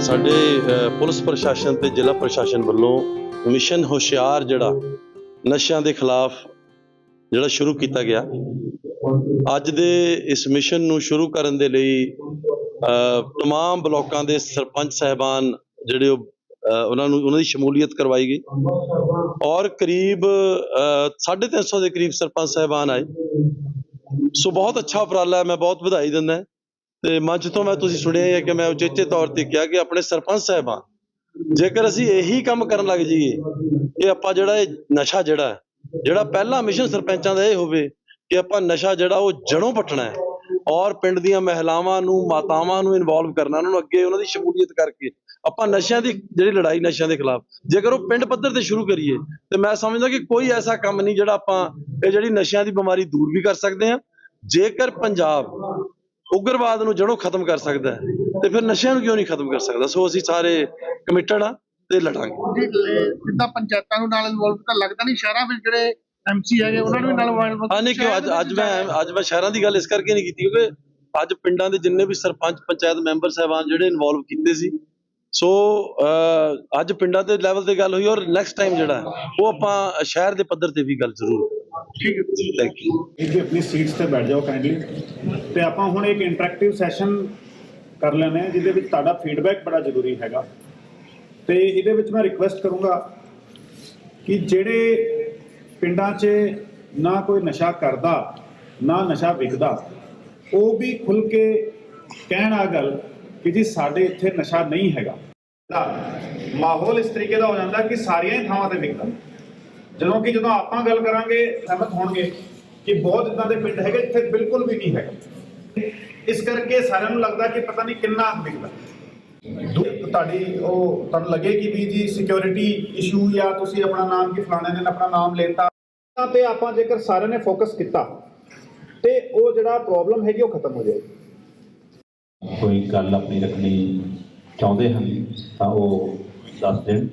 ਸਾਡੇ ਅ, ਪੁਲਿਸ ਪ੍ਰਸ਼ਾਸਨ ਤੇ ਜ਼ਿਲ੍ਹਾ ਪ੍ਰਸ਼ਾਸਨ ਵੱਲੋਂ ਮਿਸ਼ਨ ਹੁਸ਼ਿਆਰ ਜਿਹੜਾ ਨਸ਼ਿਆਂ ਦੇ ਖਿਲਾਫ ਜਿਹੜਾ ਸ਼ੁਰੂ ਕੀਤਾ ਗਿਆ ਅੱਜ ਦੇ ਇਸ ਮਿਸ਼ਨ ਨੂੰ ਸ਼ੁਰੂ ਕਰਨ ਦੇ ਲਈ ਅ, तमाम ਬਲਾਕਾਂ ਦੇ ਸਰਪੰਚ ਸਹਿਬਾਨ ਜਿਹੜੇ ਉਹ ਅ, ਉਹਨਾਂ ਨੂੰ ਉਹਨਾਂ ਦੀ ਸ਼ਮੂਲੀਅਤ ਕਰਵਾਈ ਗਈ ਔਰ ਕਰੀਬ ਅ, 350 ਦੇ ਕਰੀਬ ਸਰਪੰਚ ਸਹਿਬਾਨ ਆਏ ਸੋ ਬਹੁਤ ਅੱਛਾ ਉਪਰਾਲਾ ਹੈ ਮੈਂ ਬਹੁਤ ਵਧਾਈ ਦਿੰਦਾ ਤੇ ਮੰਚ ਤੋਂ ਮੈਂ ਤੁਸੀਂ ਸੁਣਿਆ ਹੈ ਕਿ ਮੈਂ ਉਚੇਚੇ ਤੌਰ ਤੇ ਕਿਹਾ ਕਿ ਆਪਣੇ ਸਰਪੰਚ ਸਾਹਿਬਾਂ, ਜੇਕਰ ਅਸੀਂ ਇਹੀ ਕੰਮ ਕਰਨ ਲੱਗ ਜਾਈਏ ਕਿ ਆਪਾਂ ਜਿਹੜਾ ਇਹ ਨਸ਼ਾ ਜਿਹੜਾ ਜਿਹੜਾ ਪਹਿਲਾ ਮਿਸ਼ਨ ਸਰਪੰਚਾਂ ਦਾ ਇਹ ਹੋਵੇ ਕਿ ਆਪਾਂ ਨਸ਼ਾ ਜਿਹੜਾ ਉਹ ਜੜੋਂ ਪੱਟਣਾ ਹੈ ਔਰ ਪਿੰਡ ਦੀਆਂ ਮਹਿਲਾਵਾਂ ਨੂੰ, ਮਾਤਾਵਾਂ ਨੂੰ ਇਨਵੋਲਵ ਕਰਨਾ, ਉਹਨਾਂ ਨੂੰ ਅੱਗੇ ਉਹਨਾਂ ਦੀ ਸ਼ਮੂਲੀਅਤ ਕਰਕੇ ਆਪਾਂ ਨਸ਼ਿਆਂ ਦੀ, ਜਿਹੜੀ ਲੜਾਈ ਨਸ਼ਿਆਂ ਦੇ ਖਿਲਾਫ, ਜੇਕਰ ਉਹ ਪਿੰਡ ਪੱਧਰ ਤੇ ਸ਼ੁਰੂ ਕਰੀਏ, ਤੇ ਮੈਂ ਸਮਝਦਾ ਕਿ ਕੋਈ ਐਸਾ ਕੰਮ ਨਹੀਂ ਜਿਹੜਾ ਆਪਾਂ ਇਹ ਜਿਹੜੀ ਨਸ਼ਿਆਂ ਦੀ ਬਿਮਾਰੀ ਦੂਰ ਵੀ ਕਰ ਸਕਦੇ ਹਾਂ। ਜੇਕਰ ਪੰਜਾਬ ਉਗਰਵਾਦ ਨੂੰ ਜੜੋਂ ਖਤਮ ਕਰ ਸਕਦਾ ਹੈ ਤੇ ਫਿਰ ਨਸ਼ਿਆਂ ਨੂੰ ਕਿਉਂ ਨਹੀਂ ਖਤਮ ਕਰ ਸਕਦਾ? ਸੋ ਅਸੀਂ ਸਾਰੇ ਕਮਿਟਡ ਆ ਤੇ ਲੜਾਂਗੇ। ਜਿੱਦਾਂ ਪੰਚਾਇਤਾਂ ਨੂੰ ਨਾਲ ਇਨਵੋਲਵ ਤਾਂ ਲੱਗਦਾ ਨਹੀਂ ਸ਼ਹਿਰਾਂ ਵਿੱਚ ਜਿਹੜੇ ਐਮਸੀ ਹੈਗੇ ਉਹਨਾਂ ਨੂੰ ਵੀ ਨਾਲ ਇਨਵੋਲਵ ਹਾਂ ਨਹੀਂ ਕਿਉਂ? ਅੱਜ ਅੱਜ ਮੈਂ ਅੱਜ ਮੈਂ ਸ਼ਹਿਰਾਂ ਦੀ ਗੱਲ ਇਸ ਕਰਕੇ ਨਹੀਂ ਕੀਤੀ ਕਿਉਂਕਿ ਅੱਜ ਪਿੰਡਾਂ ਦੇ ਜਿੰਨੇ ਵੀ ਸਰਪੰਚ ਪੰਚਾਇਤ ਮੈਂਬਰ ਸਾਹਿਬਾਨ ਜਿਹੜੇ ਇਨਵੋਲਵ ਕੀਤੇ ਸੀ ਸੋ ਅੱਜ ਪਿੰਡਾਂ ਦੇ ਲੈਵਲ ਤੇ ਗੱਲ ਹੋਈ ਔਰ ਨੈਕਸਟ ਟਾਈਮ ਜਿਹੜਾ ਉਹ ਆਪਾਂ ਸ਼ਹਿਰ ਦੇ ਪੱਧਰ ਤੇ ਵੀ ਗੱਲ ਜ਼ਰੂਰ ਠੀਕ ਹੈ। ਥੈਂਕ ਯੂ ਇੱਥੇ ਆਪਣੀ ਸੀਟਸ ਤੇ ਬੈਠ ਜਾਓ ਕਾਈਂਡਲੀ ਤੇ ਆਪਾਂ ਹੁਣ ਇੱਕ ਇੰਟਰੈਕਟਿਵ ਸੈਸ਼ਨ ਕਰ ਲੈਣੇ ਆ ਜਿਹਦੇ ਵਿੱਚ ਤੁਹਾਡਾ ਫੀਡਬੈਕ ਬੜਾ ਜ਼ਰੂਰੀ ਹੈਗਾ। ਤੇ ਇਹਦੇ ਵਿੱਚ ਮੈਂ ਰਿਕੁਐਸਟ ਕਰੂੰਗਾ ਕਿ ਜਿਹੜੇ ਪਿੰਡਾਂ 'ਚ ਨਾ ਕੋਈ ਨਸ਼ਾ ਕਰਦਾ ਨਾ ਨਸ਼ਾ ਵਿਕਦਾ ਉਹ ਵੀ ਖੁੱਲ ਕੇ ਕਹਿਣ ਆ ਗੱਲ ਕਿ ਜੀ ਸਾਡੇ ਇੱਥੇ ਨਸ਼ਾ ਨਹੀਂ ਹੈਗਾ। ਮਾਹੌਲ ਇਸ ਤਰੀਕੇ ਦਾ ਹੋ ਜਾਂਦਾ ਕਿ ਸਾਰੀਆਂ ਹੀ ਥਾਵਾਂ ਤੇ ਵਿਕਦਾ। ਜਦੋਂ ਕਿ ਜਦੋਂ ਆਪਾਂ ਗੱਲ ਕਰਾਂਗੇ, ਸਹਿਮਤ ਹੋਣਗੇ ਕਿ ਬਹੁਤ ਇਦਾਂ ਦੇ ਪਿੰਡ ਹੈਗੇ ਜਿੱਥੇ ਬਿਲਕੁਲ ਵੀ ਨਹੀਂ ਹੈਗਾ। ਇਸ ਕਰਕੇ ਸਾਰਿਆਂ ਨੂੰ ਲੱਗਦਾ ਕਿ ਪਤਾ ਨਹੀਂ ਕਿੰਨਾ ਵਿਕਦਾ। ਤੁਹਾਡੀ ਉਹ ਤੁਹਾਨੂੰ ਲੱਗੇ ਕਿ ਵੀ ਜੀ ਸਿਕਿਉਰਿਟੀ ਇਸ਼ੂ ਜਾਂ ਤੁਸੀਂ ਆਪਣਾ ਨਾਮ ਕਿ ਫਲਾਣੇ ਨੇ, ਆਪਣਾ ਨਾਮ ਲੈਤਾ। ਤੇ ਆਪਾਂ ਜੇਕਰ ਸਾਰਿਆਂ ਨੇ ਫੋਕਸ ਕੀਤਾ, ਤੇ ਉਹ ਜਿਹੜਾ ਪ੍ਰੋਬਲਮ ਹੈਗੀ ਉਹ ਖਤਮ ਹੋ ਜਾਏਗੀ। ਕੋਈ ਗੱਲ ਆਪਣੀ ਰੱਖਣੀ ਚਾਹੁੰਦੇ ਹਨ, ਤਾਂ ਉਹ ਦੱਸ ਦੇਣ।